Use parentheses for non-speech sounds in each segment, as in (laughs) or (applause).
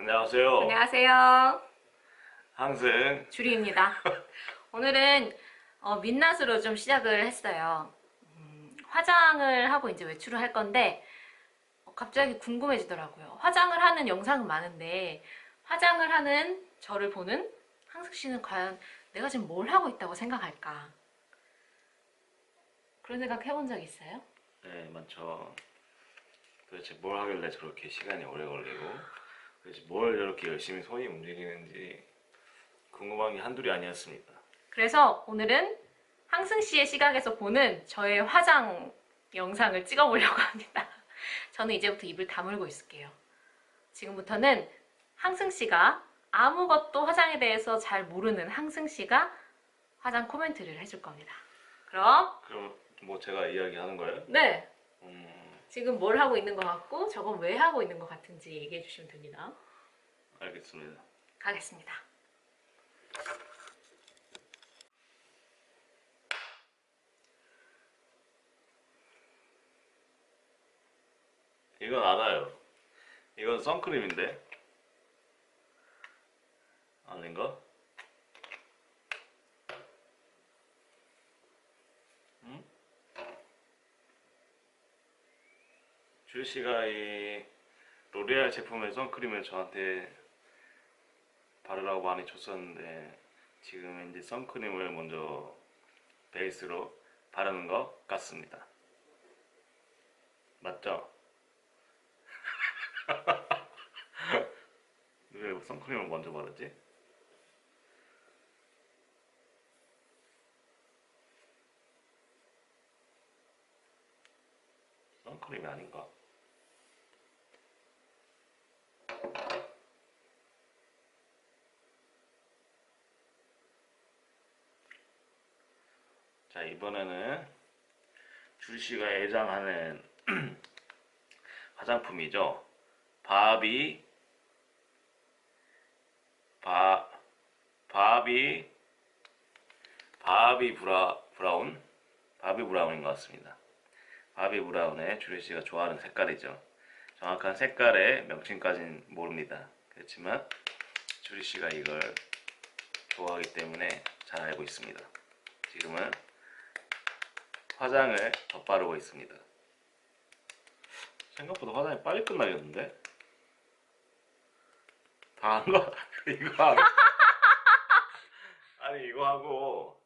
안녕하세요. 안녕하세요. 항승. 주리입니다. (laughs) 오늘은 어, 민낯으로 좀 시작을 했어요. 음, 화장을 하고 이제 외출을 할 건데 어, 갑자기 궁금해지더라고요. 화장을 하는 영상은 많은데 화장을 하는 저를 보는 항승 씨는 과연 내가 지금 뭘 하고 있다고 생각할까? 그런 생각 해본 적 있어요? 네, 많죠. 도대체 뭘 하길래 저렇게 시간이 오래 걸리고, 도대체 뭘 저렇게 열심히 손이 움직이는지 궁금한 게 한둘이 아니었습니다. 그래서 오늘은 항승 씨의 시각에서 보는 저의 화장 영상을 찍어보려고 (laughs) 합니다. 저는 이제부터 입을 다물고 있을게요. 지금부터는 항승 씨가 아무것도 화장에 대해서 잘 모르는 항승 씨가 화장 코멘트를 해줄 겁니다. 그럼 그럼 뭐 제가 이야기하는 거예요? 네 음, 지금 뭘 하고 있는 것 같고 저건 왜 하고 있는 것 같은지 얘기해 주시면 됩니다. 알겠습니다. 가겠습니다. 이건 알아요. 이건 선크림인데? 아닌가? 주 씨가 이 로레알 제품의 선크림을 저한테 바르라고 많이 줬었는데 지금 이제 선크림을 먼저 베이스로 바르는 것 같습니다. 맞죠? (laughs) 왜 선크림을 먼저 바르지? 선크림이 아닌가? 자 이번에는 줄씨가 애장하는 (clears throat) 화장품이죠. 바비 바 바비 바비 브라 브라운 바비 브라운인 것 같습니다. 바비 브라운의 주리 씨가 좋아하는 색깔이죠. 정확한 색깔의 명칭까지는 모릅니다. 그렇지만 주리 씨가 이걸 좋아하기 때문에 잘 알고 있습니다. 지금은 화장을 덧바르고 있습니다. 생각보다 화장이 빨리 끝나겠는데? 다 한 거? 이거 하고 (laughs) 아니 이거 하고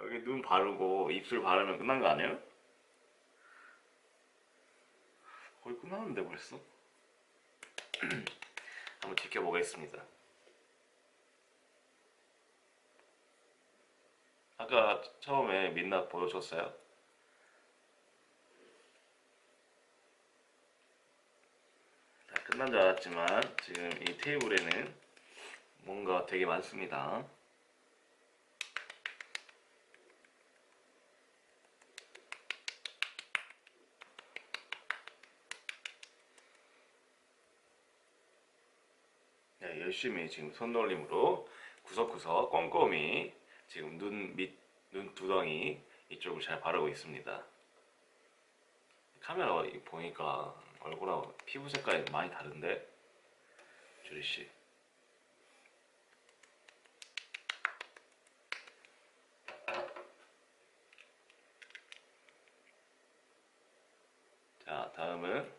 여기 눈 바르고 입술 바르면 끝난 거 아니에요? 거의 끝났는데 벌써? (clears throat) 한번 지켜보겠습니다 아까 처음에 민낯 보여줬어요? 다 끝난 줄 알았지만 지금 이 테이블에는 뭔가 되게 많습니다. 네, 열심히 지금 손놀림으로 구석구석 꼼꼼히 지금 눈 밑, 눈 두덩이 이쪽을 잘 바르고 있습니다. 카메라 보니까 얼굴하고 피부 색깔이 많이 다른데 주리 씨. 자, 다음은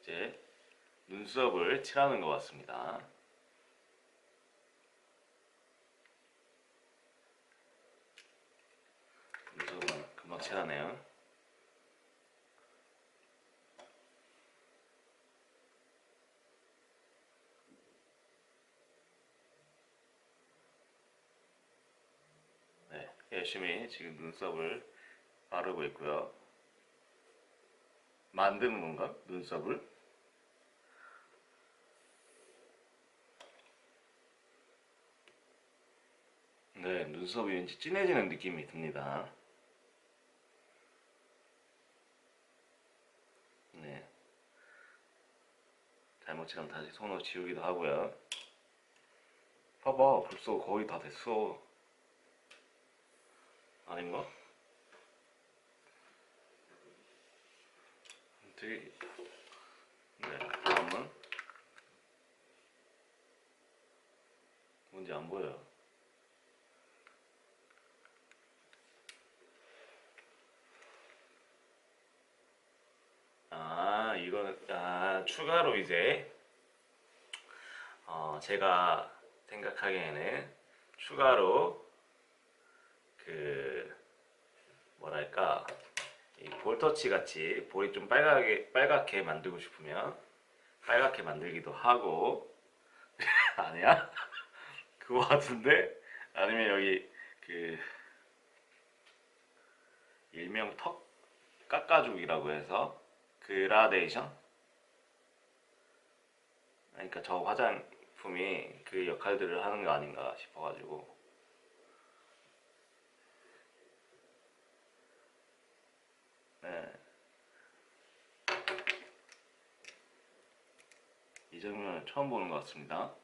이제 눈썹을 칠하는 것 같습니다. 눈썹은 금방 칠하네요. 네, 열심히 지금 눈썹을 바르고 있고요. 만드는 건가? 눈썹을? 네, 눈썹이 왠지 진해지는 느낌이 듭니다. 네. 잘못 치면 다시 손으로 지우기도 하고요. 봐봐, 벌써 거의 다 됐어. 아닌가? 되게... 네, 다음은 뭔지 안 보여요. 아, 추가로 이제, 어, 제가 생각하기에는 추가로 그, 뭐랄까, 이 볼터치 같이 볼이 좀 빨갛게, 빨갛게 만들고 싶으면 빨갛게 만들기도 하고, (laughs) 아니야? (laughs) 그거 같은데? 아니면 여기 그 일명 턱 깎아주기라고 해서 그라데이션? 그러니까 저 화장품이 그 역할들을 하는 거 아닌가 싶어가지고 네. 이 장면을 처음 보는 것 같습니다.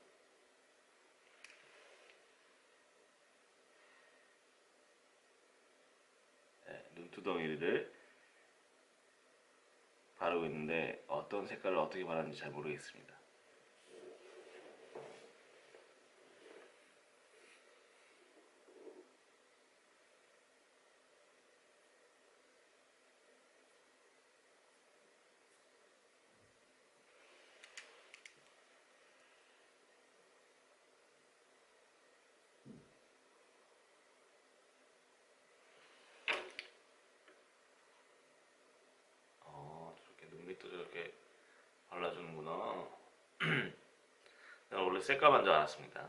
네, 눈두덩이를 바르고 있는데 어떤 색깔을 어떻게 바르는지 잘 모르겠습니다. 어, 저렇게 눈 밑도 저렇게 발라주는구나. 내가 원래 새까만 줄 알았습니다.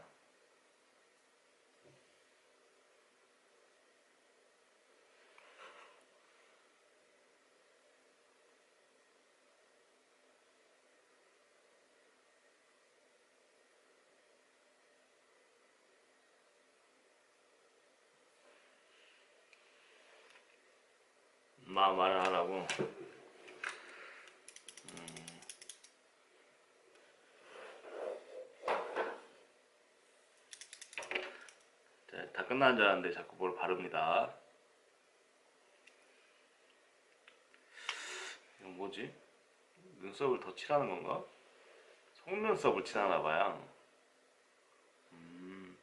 마 말을 하라고. 자, 다 끝난 줄 알았는데 자꾸 뭘 바릅니다. 이건 뭐지? 눈썹을 더 칠하는 건가? 속눈썹을 칠하나 봐요. 음.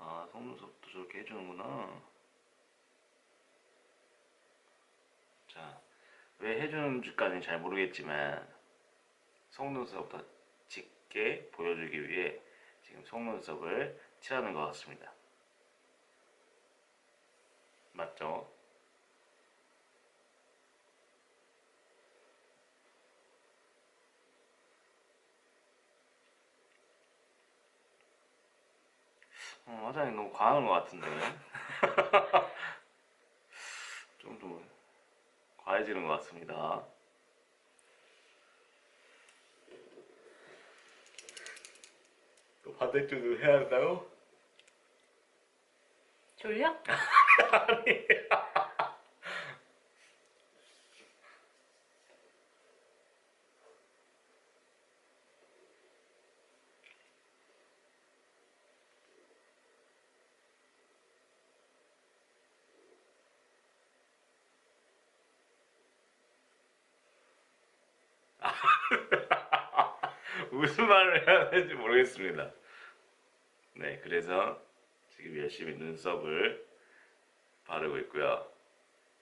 아, 속눈썹도 저렇게 해주는구나. 자, 왜 해주는지까지는 잘 모르겠지만, 속눈썹부터 짙게 보여주기 위해 지금 속눈썹을 칠하는 것 같습니다. 맞죠? 어, 화장이 너무 과한 것 같은데. (laughs) 좀더 과해지는 것 같습니다. 반대쪽도 해야 한다고? 졸려? (laughs) (laughs) 무슨 말을 해야 되는지 모르겠습니다. 네, 그래서 지금 열심히 눈썹을 바르고 있고요.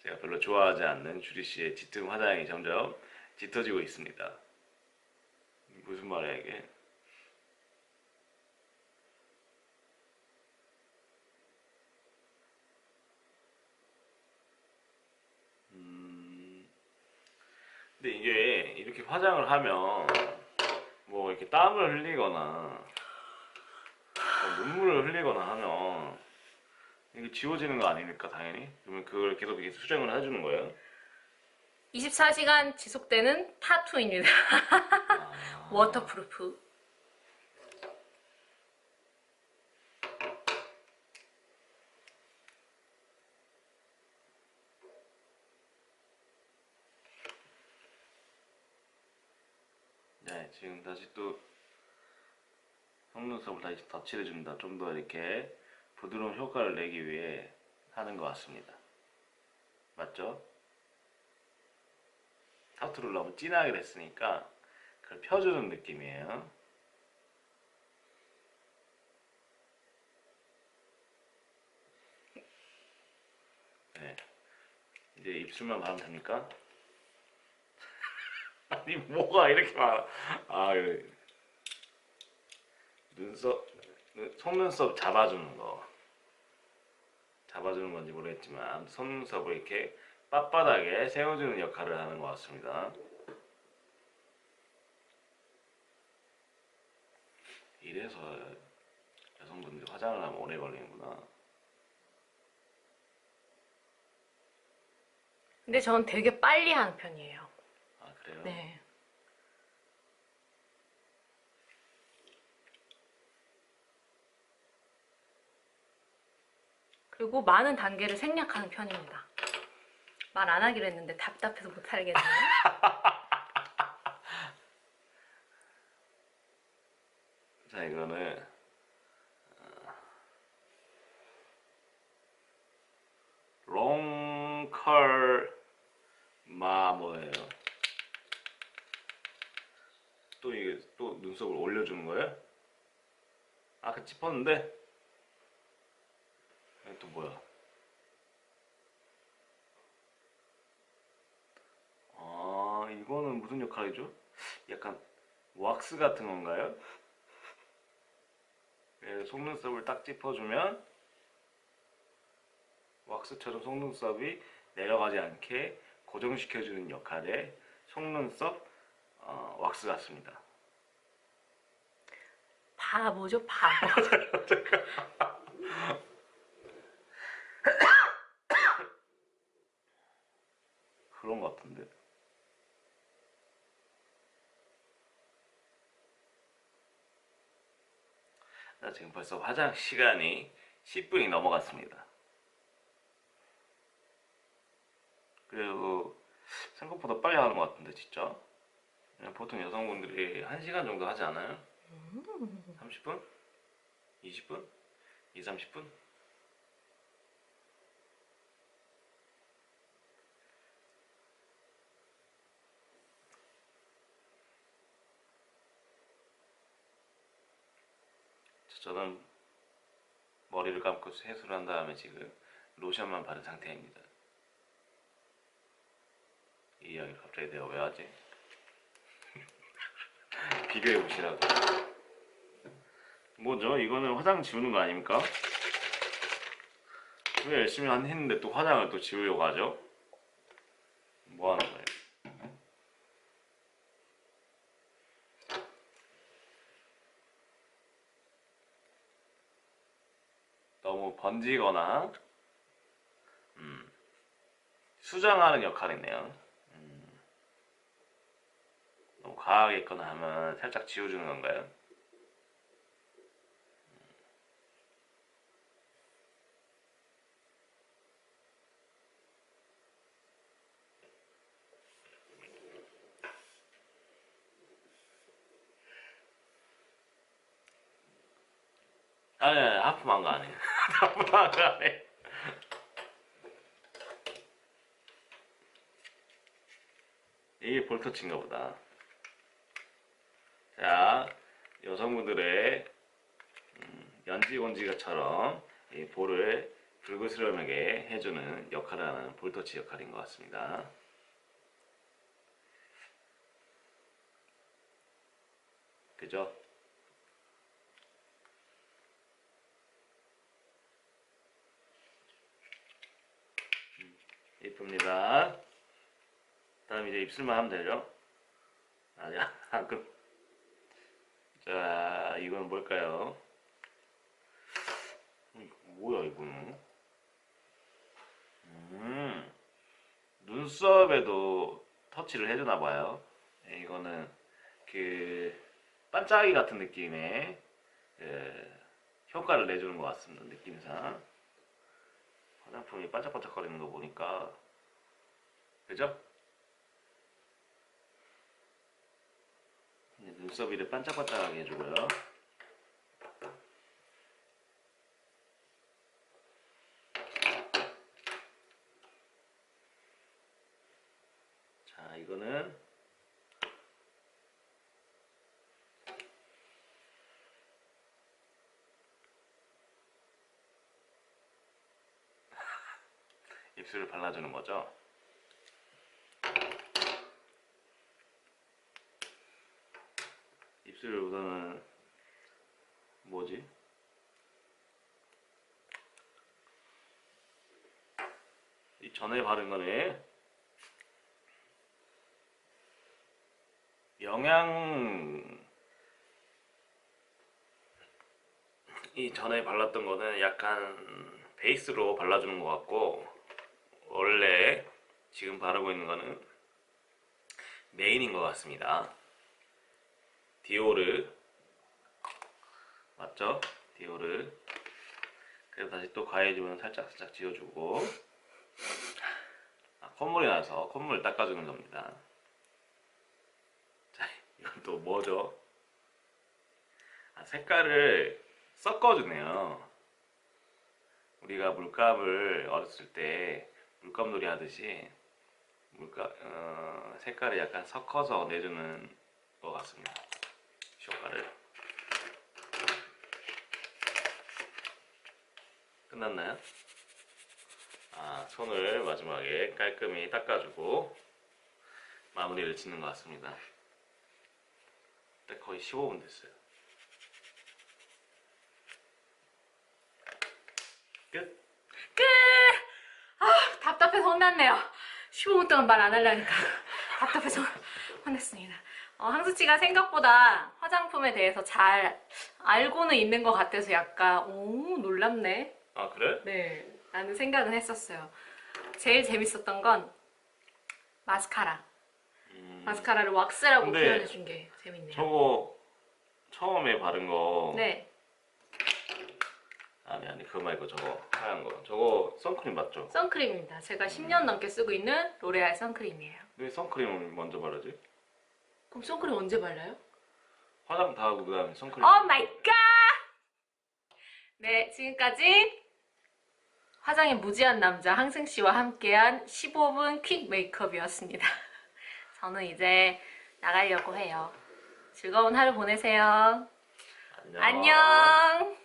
제가 별로 좋아하지 않는 주리 씨의 짙은 화장이 점점 짙어지고 있습니다. 무슨 말이야 이게? 음, 근데 이게 이렇게 화장을 하면 뭐 이렇게 땀을 흘리거나 뭐 눈물을 흘리거나 하면 이게 지워지는 거 아닙니까 당연히? 그러면 그걸 계속 이렇게 수정을 해주는 거예요? 24시간 지속되는 타투입니다. 아, 워터프루프. 네, 지금 다시 또 속눈썹을 다시 덧칠해줍니다. 좀 더 이렇게 부드러운 효과를 내기 위해 하는 것 같습니다. 맞죠? 타투를 너무 진하게 됐으니까 그걸 펴주는 느낌이에요. 네. 이제 입술만 바르면 됩니까? (laughs) 아니 뭐가 이렇게 많아 아 그래 눈썹 눈- 속눈썹 잡아주는 거 잡아주는 건지 모르겠지만 속눈썹을 이렇게 빳빳하게 세워주는 역할을 하는 것 같습니다. 이래서 여성분들이 화장을 하면 오래 걸리는구나. 근데 저는 되게 빨리 하는 편이에요. 아 그래요? 네. 그리고 많은 단계를 생략하는 편입니다. 말 안 하기로 했는데 답답해서 못 하겠네요. (laughs) 자 이거는 어, 롱컬 마 뭐예요? 또 이게 또 눈썹을 올려주는 거예요? 아까 짚었는데 이게 또 뭐야? 아 무슨 역할이죠? 약간 왁스 같은 건가요? 예, 속눈썹을 딱 짚어주면 왁스처럼 속눈썹이 내려가지 않게 고정시켜주는 역할의 속눈썹 어, 왁스 같습니다. 바보죠, 바보. (laughs) (laughs) 그런 것 같은데. 자, 지금 벌써 화장 시간이 10분이 넘어갔습니다. 그리고 생각보다 빨리 하는 것 같은데, 진짜. 보통 여성분들이 1시간 정도 하지 않아요? 30분? 20분? 2, 30분? 저는 머리를 감고 세수를 한 다음에 지금 로션만 바른 상태입니다. 이 이야기를 갑자기 내가 왜 하지? (laughs) 비교해 보시라고. 뭐죠? 이거는 화장 지우는 거 아닙니까? 왜 열심히 한 했는데 또 화장을 또 지우려고 하죠? 뭐 하는 거예요? 너무 번지거나 음, 수정하는 역할이네요. 음, 너무 과하게 있거나 하면 살짝 지워주는 건가요? 아니, 아니, 하품한 거 아니에요. 하품한 거 아니에요. 이게 볼 터치인가 보다. 자, 여성분들의 음, 연지곤지가처럼 이 볼을 불그스름하게 해주는 역할을 하는 볼터치 역할인 것 같습니다. 그죠? 이쁩니다. 다음 이제 입술만 하면 되죠? 아니야, (laughs) 그. 자, 이건 뭘까요? 음, 뭐야, 이거는? 음, 눈썹에도 터치를 해주나 봐요. 예, 이거는 그 반짝이 같은 느낌의 예, 효과를 내주는 것 같습니다. 느낌상. 화장품이 반짝반짝 거리는 거 보니까 그죠? 이제 눈썹이를 반짝반짝하게 해주고요. 자, 이거는 (laughs) 입술을 발라주는 거죠. 입술을 우선은 뭐지? 이 전에 바른 거네. 영양 이 전에 발랐던 거는 약간 베이스로 발라주는 것 같고 원래 지금 바르고 있는 거는 메인인 것 같습니다. 디오르 맞죠? 디오르 그래서 다시 또 가해주면 살짝 살짝 지워주고 아, 콧물이 나서 콧물 닦아주는 겁니다. 자 이건 또 뭐죠? 아, 색깔을 섞어주네요. 우리가 물감을 어렸을 때 물감놀이 하듯이 물감 어, 색깔을 약간 섞어서 내주는 것 같습니다. 효과를 끝났나요? 아 손을 마지막에 깔끔히 닦아주고 마무리를 짓는 것 같습니다. 네, 거의 15분 됐어요. 끝. 끝! 아, 답답해서 혼났네요. 15분 동안 말 안 하려니까 답답해서 (laughs) 혼냈습니다. 어, 항수치가 생각보다 화장품에 대해서 잘 알고는 있는 것 같아서 약간 오 놀랍네. 아 그래? 네, 라는 생각은 했었어요. 제일 재밌었던 건 마스카라. 음, 마스카라를 왁스라고 근데 표현해준 게 재밌네요. 저거 처음에 바른 거 네, 아니 아니 그거 말고 저거 하얀 거 저거 선크림 맞죠? 선크림입니다. 제가 10년 넘게 쓰고 있는 로레알 선크림이에요. 왜 선크림을 먼저 바르지? 그럼 선크림 언제 발라요? 화장 다 하고 그다음에 선크림 오 마이 갓! 네, 지금까지 화장에 무지한 남자 항승 씨와 함께한 15분 퀵 메이크업이었습니다. (laughs) 저는 이제 나가려고 해요. 즐거운 하루 보내세요. 안녕. 안녕!